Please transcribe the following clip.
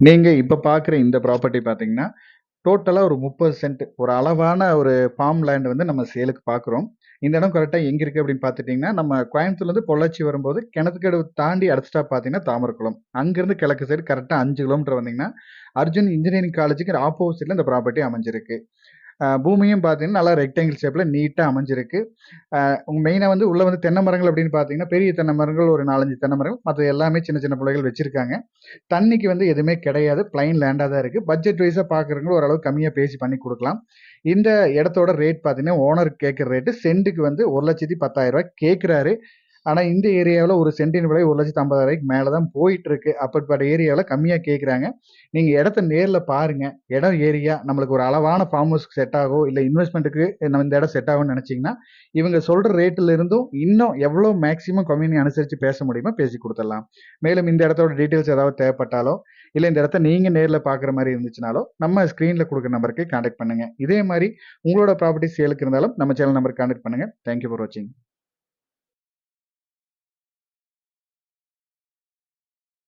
நீங்க இப்ப பார்க்குற இந்த ப்ராப்பர்ட்டி பார்த்தீங்கன்னா, டோட்டலா ஒரு 30 சென்ட் ஒரு அளவான ஒரு ஃபார்ம் லேண்ட் வந்து நம்ம சேலுக்கு பார்க்குறோம். இந்த இடம் கரெக்டாக எங்க இருக்கு அப்படின்னு பார்த்துட்டிங்கன்னா நம்ம கோயம்புத்தூர்லேருந்து பொள்ளாச்சி வரும்போது கிணத்துக்கடவு தாண்டி அடுத்தா பார்த்தீங்கன்னா தாமரக்குளம். அங்கேருந்து கிழக்கு சைடு கரெக்டாக அஞ்சு கிலோமீட்டர் வந்தீங்கன்னா, அர்ஜுன் இன்ஜினியரிங் காலேஜுக்கு ஆப்போசிட்ல இந்த ப்ராப்பர்ட்டி அமைஞ்சிருக்கு. பூமியும் பார்த்தீங்கன்னா, நல்லா ரெக்டாங்கிள் ஷேப்பில் நீட்டாக அமைஞ்சிருக்கு. மெயினாக வந்து உள்ளே வந்து தென்னை மரங்கள் அப்படின்னு பார்த்தீங்கன்னா, பெரிய தென்னை மரங்கள் ஒரு 4, 5 தென்னை மரங்கள். மற்ற எல்லாமே சின்ன சின்ன பிள்ளைகள் வச்சுருக்காங்க தண்ணிக்கு வந்து எதுவுமே கிடையாது. பிளைன் லேண்டாக தான் இருக்குது பட்ஜெட் வைஸாக பார்க்குறவங்களும் ஓரளவு கம்மியாக பேசி பண்ணி கொடுக்கலாம் இந்த இடத்தோட ரேட் பார்த்தீங்கன்னா, ஓனர் கேட்குற ரேட்டு சென்ட்டுக்கு வந்து ஒரு லட்சத்தி 1,10,000 கேட்குறாரு. ஆனால் இந்த ஏரியாவில் ஒரு சென்டின் விலை ஒரு லட்சத்து ஐம்பதாயிரம் மேலே தான் போயிட்டு இருக்கு. அப்படிப்பட்ட ஏரியாவில் கம்மியாக கேட்குறாங்க. நீங்கள் இடத்த நேரில் பாருங்கள் இடம் ஏரியா நம்மளுக்கு ஒரு அளவான ஃபார்ம் ஹவுஸ்க்கு செட் ஆகும். இல்லை இன்வெஸ்ட்மெண்ட்டுக்கு நம்ம இந்த இடம் செட் ஆகும்னு நினச்சிங்கன்னா இவங்க சொல்கிற ரேட்டில் இருந்தும் இன்னும் எவ்வளோ மேக்ஸிமம் கம்மினி அனுசரித்து பேச முடியுமோ பேசி கொடுத்துடலாம் மேலும் இந்த இடத்தோட டீட்டெயில்ஸ் ஏதாவது தேவைப்பட்டாலோ, இல்லை இந்த இடத்த நீங்கள் நேரில் பார்க்குற மாதிரி இருந்துச்சுனாலோ, நம்ம ஸ்க்ரீனில் கொடுக்குற நம்பருக்கு கான்டாக்ட் பண்ணுங்கள் இதே மாதிரி உங்களோட ப்ராப்பர்ட்டி சேலுக்கு இருந்தாலும் நம்ம சேனல் நம்பருக்கு கான்டாக்ட் பண்ணுங்க. தேங்க் யூ ஃபார் வாட்சிங்.